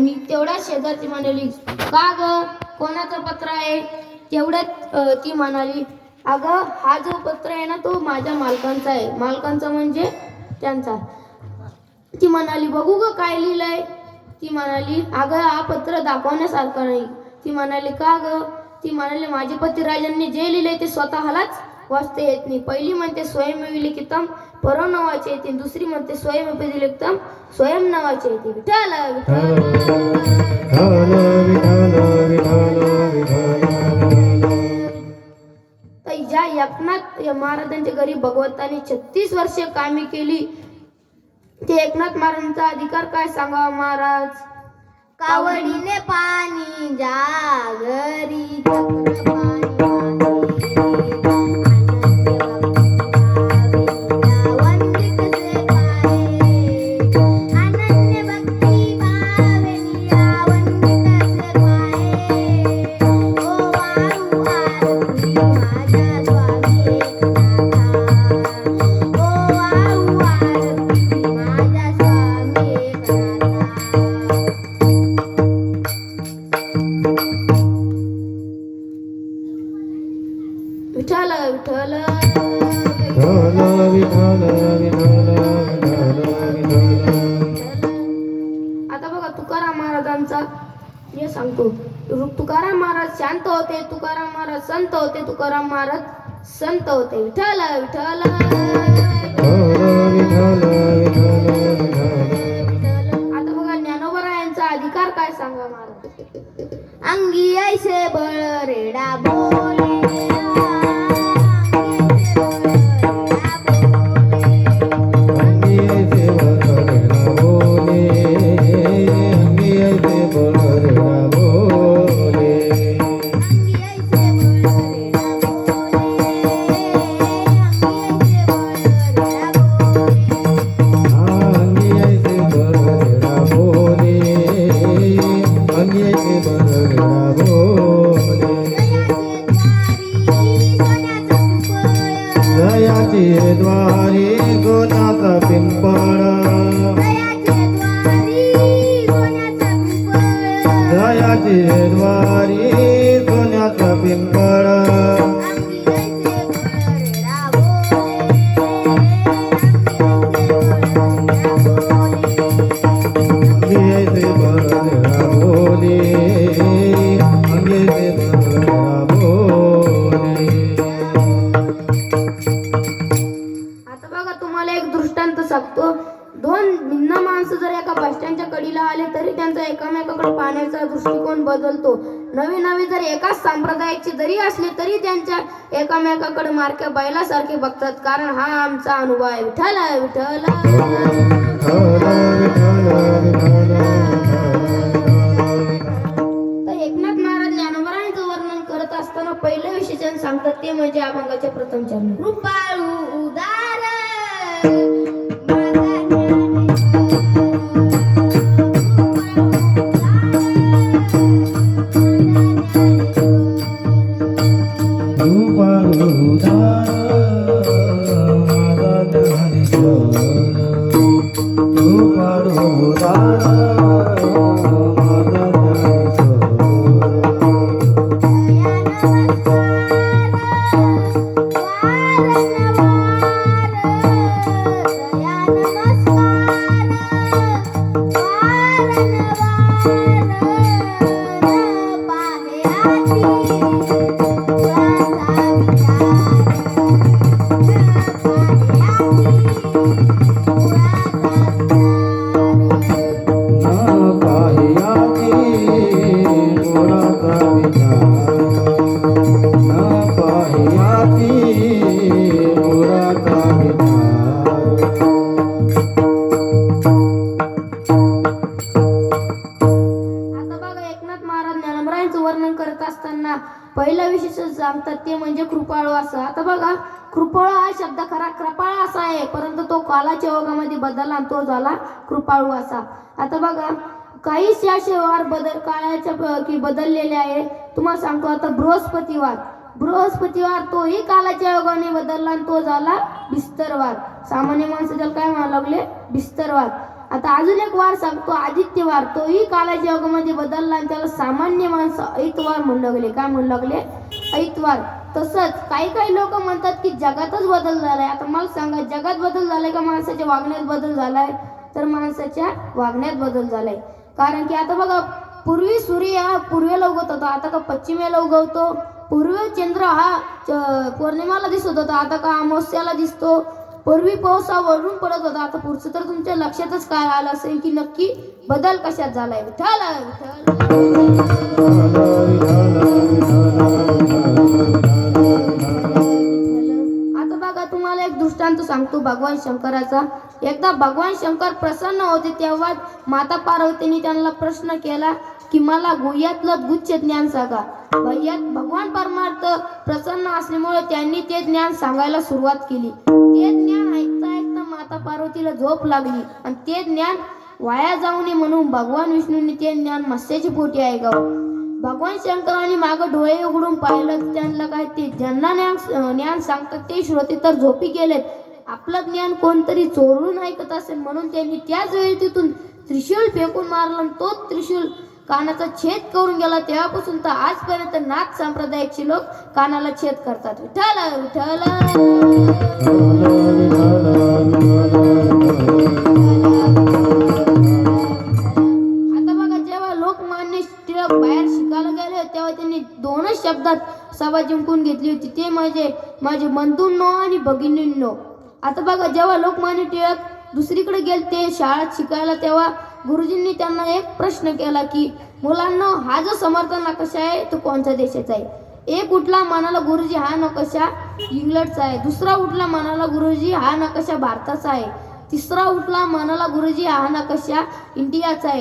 आणि तेवढ्याच शेजारची म्हणाली का ग? कोणाचं पत्र आहे? तेवढ्यात ती म्हणाली अगं हा जो पत्र आहे ना तो माझ्या मालकांचा आहे. मालकांचा म्हणजे त्यांचा. ती म्हणाली बघू ग काय लिहिलंय? ती म्हणाली अगं हा पत्र दाखवण्यासारखं नाही. ती म्हणाली का ग? ती म्हणाली माझे पती राजांनी जे लिहिलंय ते स्वतःलाच वाचता येत नाही. पहिली म्हणते स्वयंमेवी लिखितम परव नावाचे येते. दुसरी म्हणते स्वयंमेवी लिखितम स्वयं नावाचे येते. विठ्ठल तर ज्या एकनाथ या महाराजांच्या घरी भगवंताने छत्तीस वर्षे कामे केली ते एकनाथ महाराजांचा अधिकार काय सांगावा महाराज? कावडीने पाणी जागरी विठ्ठल विठ्ठल विठ्ठल. विठ्ठल विठ्ठल आता बघा तुकाराम महाराजांचा हे सांगतो. तुकाराम महाराज शांत होते तुकाराम महाराज संत होते तुकाराम महाराज संत होते. विठ्ठल विठ्ठल. आता बघा ज्ञानोबरायांचा अधिकार काय सांगा महाराज? अंगी ऐसे बळ रेडा बोल. পারে গো নাকা পিম্পাড়া बदलतो. नवी नवी जर एकाच संप्रदायाची जरी असले तरी त्यांच्या एकामेकाकडे मारक्या बैलासारखे बघतात. कारण हा आमचा अनुभव आहे. विठ्ठल विठ्ठल तर एकनाथ महाराज ज्ञानोबरांचं वर्णन करत असताना पहिलं विशेषण सांगतात ते म्हणजे अभंगाचे प्रथम चरण. कृपाळू उदार आता ते म्हणजे कृपाळू असं. आता बघा कृपाळू हा शब्द खरा कृपाळ असा आहे परंतु तो कालाच्या ओघामध्ये बदलला तो झाला कृपाळू असा. आता बघा काहीच या शेवार बदल काळाच्या की बदललेले आहे. तुम्हाला सांगतो आता बृहस्पतीवार. बृहस्पतीवार तोही कालाच्या योगाने बदलला आणि तो झाला बिस्तरवार. सामान्य माणसं त्याला काय म्हणायला लागले? बिस्तरवार. आता अजून एक वार सांगतो आदित्यवार. तोही कालाच्या योगामध्ये बदलला आणि त्याला सामान्य माणसं ऐतवार म्हणू लागले. काय म्हणू लागले? ऐतवार. तसंच काही काही लोक म्हणतात की जगातच बदल झालाय. आता मला सांगा जगात बदल झालाय का? माणसाच्या वागण्यात बदल झालाय? तर माणसाच्या वागण्यात बदल झालाय. कारण की आता बघा पूर्वी सूर्य हा पूर्वेला उगवत होता आता का पश्चिमेला उगवतो पूर्वी चंद्र हा पौर्णिमाला दिसत होता आता का अमावस्याला दिसतो? पूर्वी पाऊस हा वरून पडत होता आता पुढचं तर तुमच्या लक्षातच काय आलं असेल की नक्की बदल कशात झालाय? विठ्ठल विठ्ठल. भगवान शंकराचा. एकदा भगवान शंकर प्रसन्न होते तेव्हा माता पार्वतीने त्यांना प्रश्न केला की मला गुह्यातलं गुच्छ ज्ञान सांगा. भैयात भगवान परमार्थ प्रसन्न असल्यामुळे त्यांनी ते ज्ञान सांगायला सुरुवात केली. ते ज्ञान ऐकता ऐकता माता पार्वतीला झोप लागली आणि ते ज्ञान वाया जाऊ नये म्हणून भगवान विष्णूंनी ते ज्ञान मत्स्याची पोटी ऐकावं. भगवान शंकरांनी माग डोळे उघडून पाहिलं त्यांना काय ते ज्यांना ज्ञान ज्ञान सांगतात ते श्रोते तर झोपी गेलेत. आपलं ज्ञान कोणतरी चोरून ऐकत असेल म्हणून त्यांनी त्याच वेळी तिथून त्रिशूल फेकून मारला तो तोच त्रिशूल कानाचा छेद करून गेला. तेव्हापासून तर आजपर्यंत नाथ संप्रदायाचे लोक कानाला छेद करतात. विठ्ठल विठ्ठल. आता बघा जेव्हा लोकमान्य टिळक बाहेर शिकायला गेले तेव्हा त्यांनी दोनच शब्दात सभा जिंकून घेतली होती. ते म्हणजे माझे बंधूंनो आणि भगिनींनो आता बघा जेव्हा लोकमान्य टिळक दुसरीकडे गेले ते शाळेत शिकायला तेव्हा गुरुजींनी त्यांना एक प्रश्न केला की मुलांना हा जो समर्थ नकाशा आहे तो कोणत्या देशाचा आहे? एक उठला मनाला गुरुजी हा नकाशा इंग्लंडचा आहे. दुसरा उठला मनाला गुरुजी हा नकाशा भारताचा आहे. तिसरा उठला मनाला गुरुजी हा नकाशा इंडियाचा आहे.